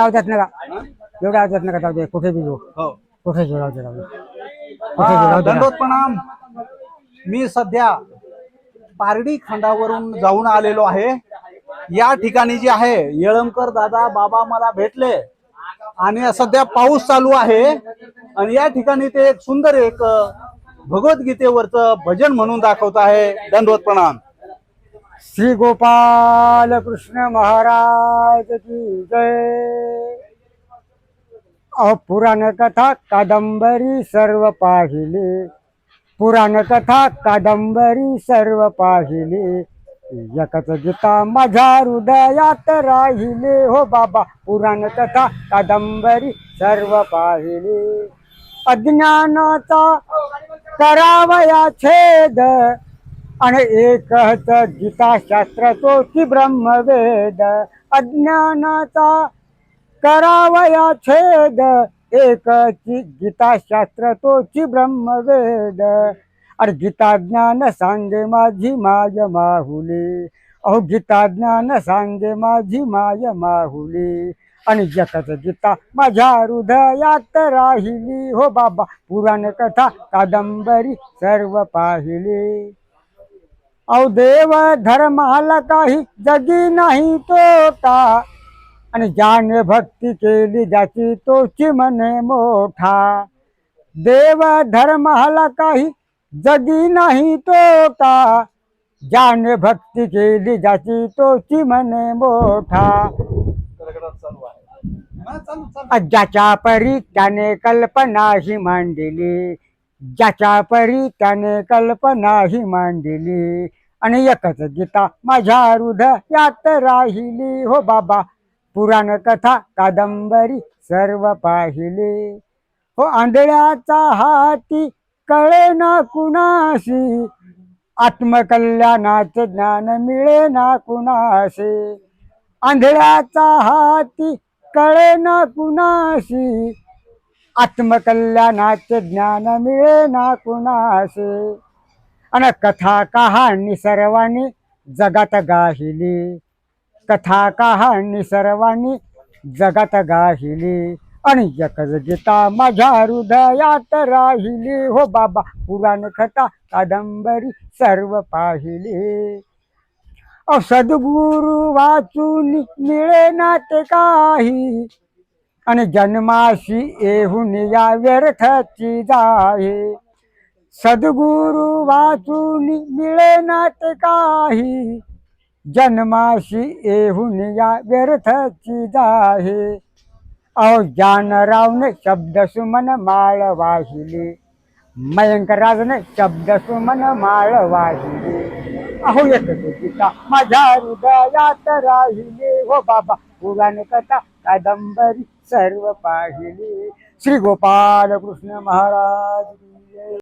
आवाजात नका. एवढ्या आवाजात नका जाऊ दे कुठे बी जाऊ. हो. कुठे बी राहू दे राहू दे. कुठे बी राहू दे. दंडोत प्रणाम मी सध्या पारडी खंडावरून जाऊन आलेलो आहे. या ठिकाणी जे आहे येळमकर दादा बाबा मला भेटले. आणि सध्या पाऊस चालू आहे. आणि या ठिकाणी ते एक सुंदर एक अ, भगवद्गीतेवरचं भजन म्हणून दाखवत आहे दंडवत प्रणाम श्री गोपाल कृष्ण महाराज की जय। अहो पुराण कथा कादंबरी सर्व पाहिले। पुराण कथा कादंबरी सर्व पाहिले। एकच गीता माझ्या हृदयात राहिले। हो बाबा पुराण कथा कादंबरी सर्व पाहिले। अज्ञानाचा करावया छेद आणि एकच गीता शास्त्र की ब्रह्मवेद अज्ञानाचा करावया छेद. एकची गीता शास्त्र तोची ब्रह्मवेद. अरे गीता ज्ञान सांगे माझी माय माहुली. अहो गीता ज्ञान सांगे माझी माय माहुली. आणि जगत गीता माझ्या हृदयात राहिली. हो बाबा पुराण कथा कादंबरी सर्व पाहिली. देव धर्माला काही जगी नाही तोटा. आणि ज्याने भक्ती केली ज्याची तोची मने मोठा. देव धर्माला काही जगी नाही तोटा. ज्याने भक्ती केली ज्याची तोची मने मोठा. ज्याच्या परी त्याने कल्पना ही मांडली. ज्याच्या परी त्याने कल्पना ही मांडली. आणि एकच गीता माझ्या हृदयात राहिली. हो बाबा पुराण कथा कादंबरी सर्व पाहिले. हो आंधळ्याचा हाती कळे ना कुणाशी आत्मकल्याणाचे ज्ञान मिळे ना कुणाशी. आंधळ्याचा हाती कळे ना कुणाशी आत्मकल्याणाचे ज्ञान मिळे ना कुणाशी. आणि कथा कहाणी सर्वांनी जगात गाहिली. कथा कहाणी सर्वांनी जगात गाहिली. आणि एकच गीता माझ्या हृदयात राहिली. हो बाबा पुराण कथा कादंबरी सर्व पाहिली. अ सद्गुरु वाचून मिळे ना ते काही. आणि जन्माशी येऊन या व्यर्थची जाहे. सद्गुरु वाचून मिळे ना काही. जन्माशी येऊन या व्यर्थची जाहे. अहो जानरावने शब्द सुमन माळ वाहिली. मयंकराजने शब्द सुमन माळ वाहिली. अहो एक गीता माझ्या हृदयात राहिली. हो बाबा पुराण कथा कादंबरी सर्व पाहिली. श्री गोपाल कृष्ण महाराज की